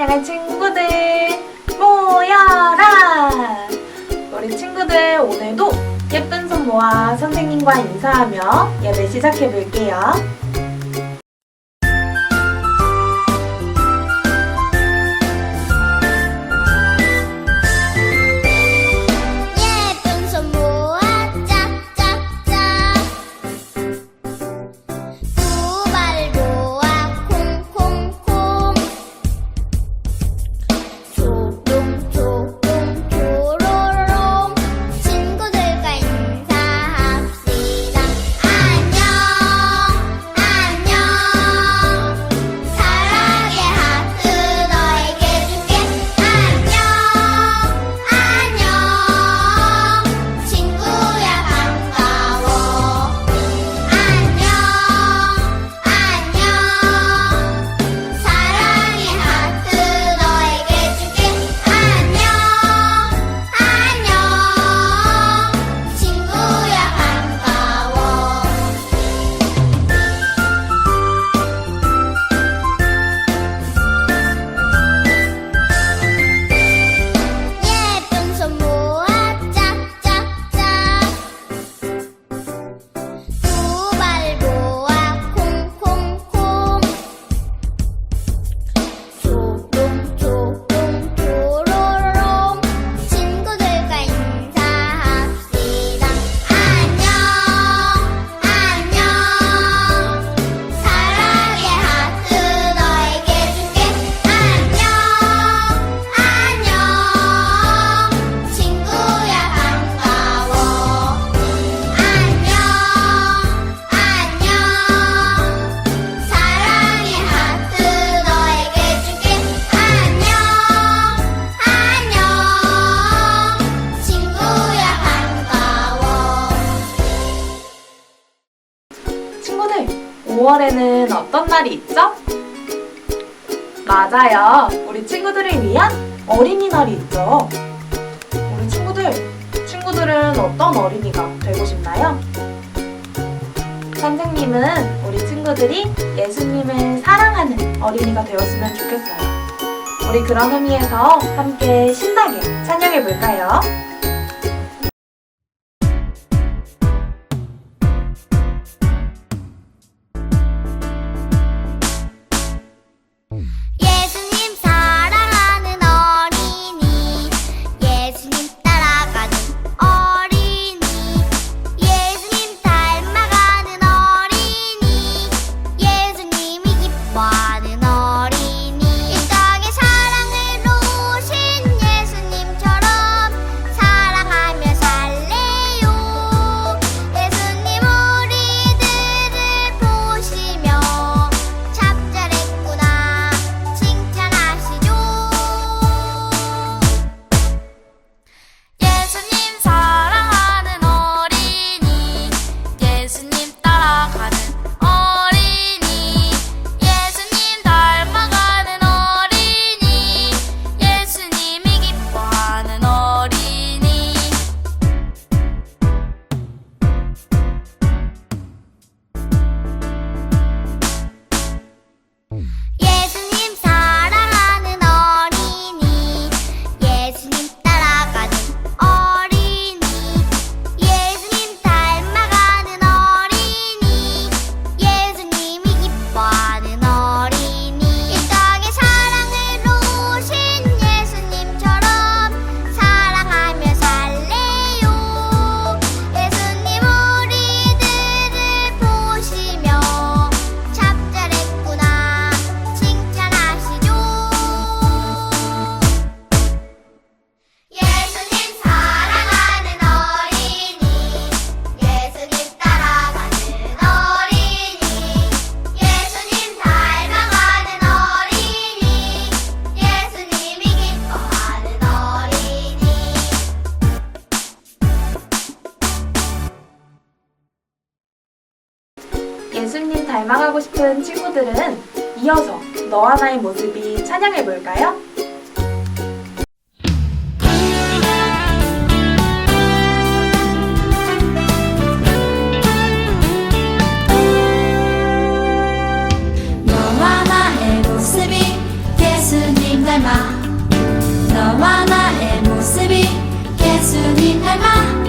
내내 친구들 모여라! 우리 친구들 오늘도 예쁜 손 모아 선생님과 인사하며 예배 시작해 볼게요. 친구들, 5월에는 어떤 날이 있죠? 맞아요. 우리 친구들을 위한 어린이날이 있죠. 우리 친구들, 친구들은 어떤 어린이가 되고 싶나요? 선생님은 우리 친구들이 예수님을 사랑하는 어린이가 되었으면 좋겠어요. 우리 그런 의미에서 함께 신나게 찬양해 볼까요? 예수님 닮아가고 싶은 친구들은 이어서 너와 나의 모습이 찬양해 볼까요? 너와 나의 모습이 예수님 닮아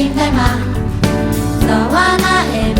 そうま」「使わな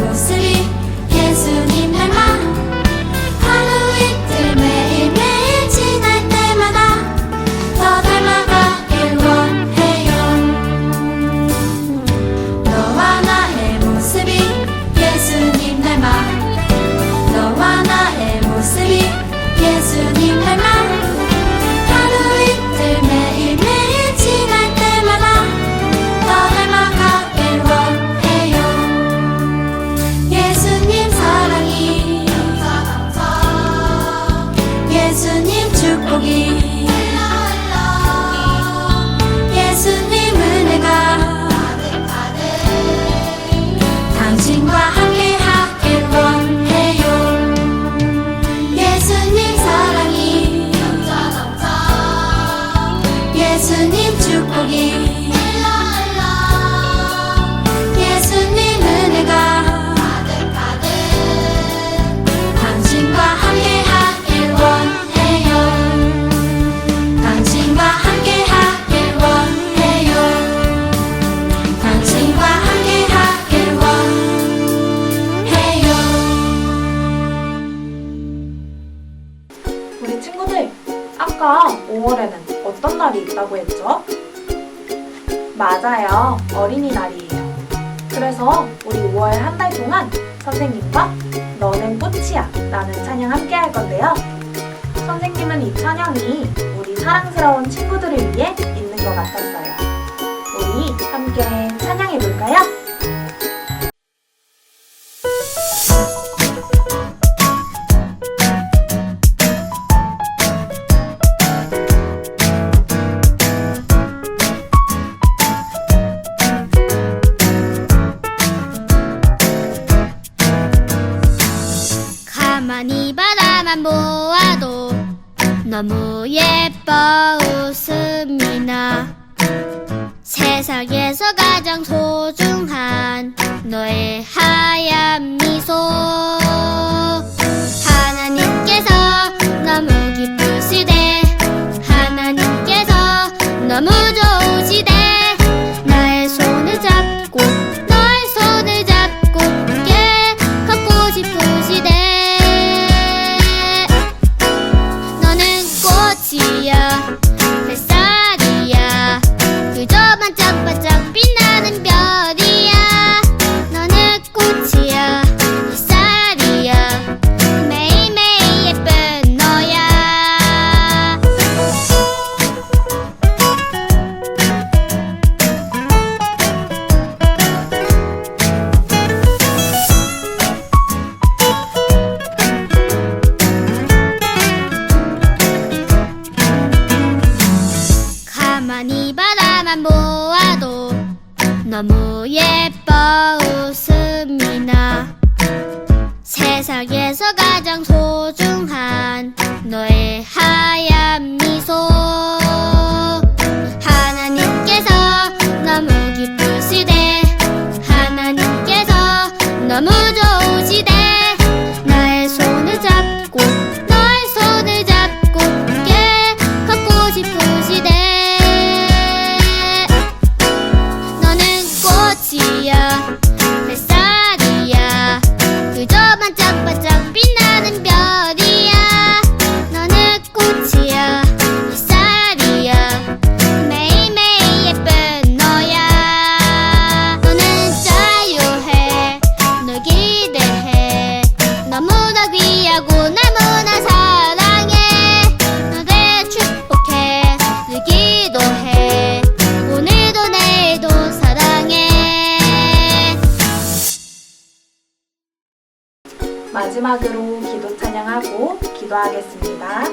어린날이 있다고 했죠? 맞아요. 어린이날이에요. 그래서 우리 5월 한 달 동안 선생님과 너는 꽃이야 라는 찬양 함께 할 건데요. 선생님은 이 찬양이 우리 사랑스러운 친구들을 위해 있는 것 같았어요. 우리 함께 찬양해 볼까요? 너무 예뻐 웃음이 나 세상에서 가장 소중한 너의 한 너무 예뻐 웃음이 나 세상에서 가장 소중한 너의 하얀 마지막으로 기도 찬양하고 기도하겠습니다.